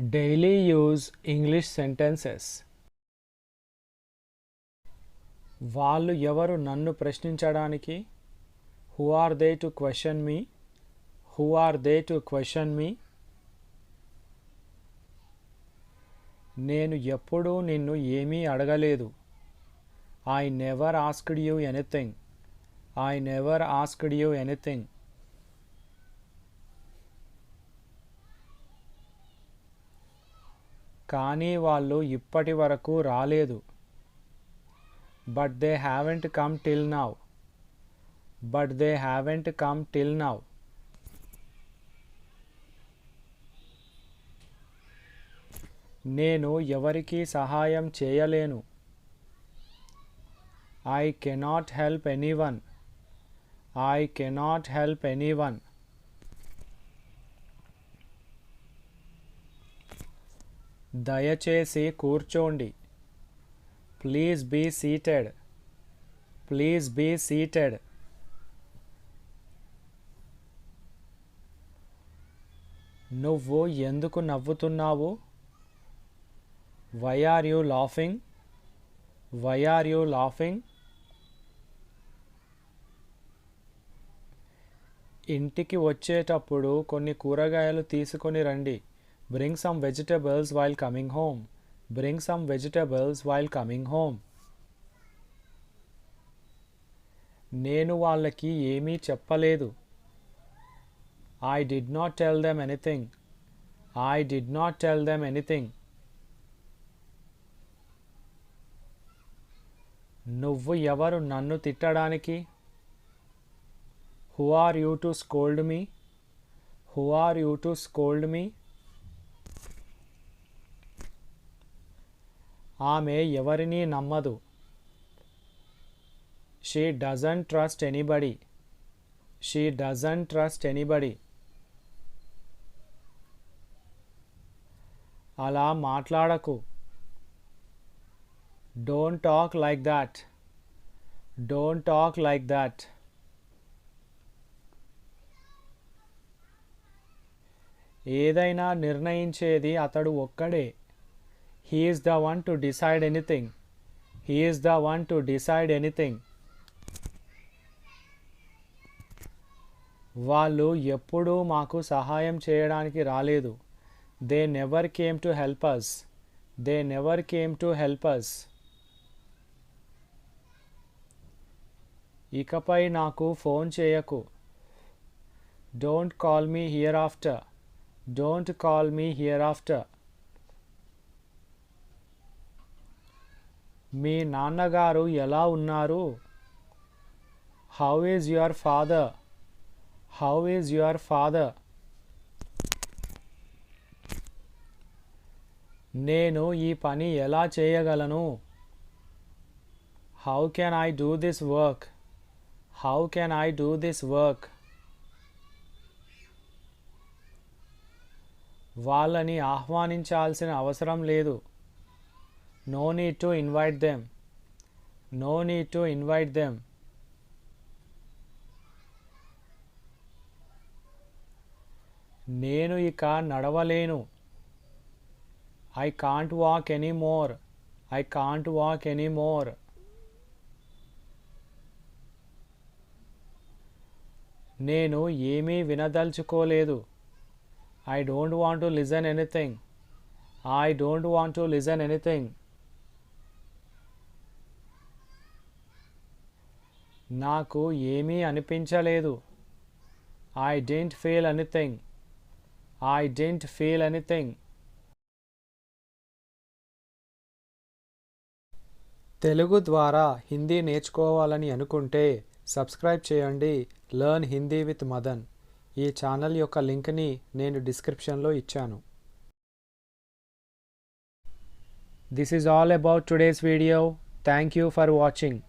Daily use English sentences. వాళ్ళు ఎవరు నన్ను ప్రశ్నించడానికి? Who are they to question me who are they to question me నేను ఎప్పుడూ నిన్ను ఏమీ అడగలేదు. I never asked you anything I never asked you anything కానీ వాళ్ళు ఇప్పటి వరకు రాలేదు. But they haven't come till now but they haven't come till now నేను ఎవరికీ సహాయం చేయలేను. I cannot help anyone I cannot help anyone దయచేసి కూర్చోండి. Please be seated please be seated నువ్వు ఎందుకు నవ్వుతున్నావు? Why are you laughing why are you laughing ఇంటికి వచ్చేటప్పుడు కొన్ని కూరగాయలు తీసుకొని రండి. Bring some vegetables while coming home bring some vegetables while coming home నేను వాళ్ళకి ఏమీ చెప్పలేదు. I did not tell them anything I did not tell them anything నువ్వు ఎవరు నన్ను తిట్టడానికి? Who are you to scold me who are you to scold me ఆమె ఎవరినీ నమ్మదు. She doesn't trust anybody she doesn't trust anybody అలా మాట్లాడకు. Don't talk like that don't talk like that ఏదైనా నిర్ణయించేది అతడు ఒక్కడే. He is the one to decide anything he is the one to decide anything వాళ్ళు ఎప్పుడూ మాకు సహాయం చేయడానికి రాలేదు. They never came to help us they never came to help us ఇకపై నాకు ఫోన్ చేయకు. Don't call me hereafter don't call me hereafter మీ నాన్నగారు ఎలా ఉన్నారు? How is your father how is your father నేను ఈ పని ఎలా చేయగలను? How can I do this work how can I do this work వాళ్ళని ఆహ్వానించాల్సిన అవసరం లేదు. No need to invite them no need to invite them నేను ఇక నడవలేను. I can't walk any more I can't walk any more నేను ఏమీ వినదలుచుకోలేదు. I don't want to listen anything I don't want to listen anything నాకు ఏమీ అనిపించలేదు. I didn't feel anything I didn't feel anything Telugu ద్వారా హిందీ నేర్చుకోవాలని అనుకుంటే subscribe చేయండి. Learn Hindi with Madan ఈ ఛానల్ యొక్క లింక్ని నేను డిస్క్రిప్షన్లో ఇచ్చాను. This is all about today's video thank you for watching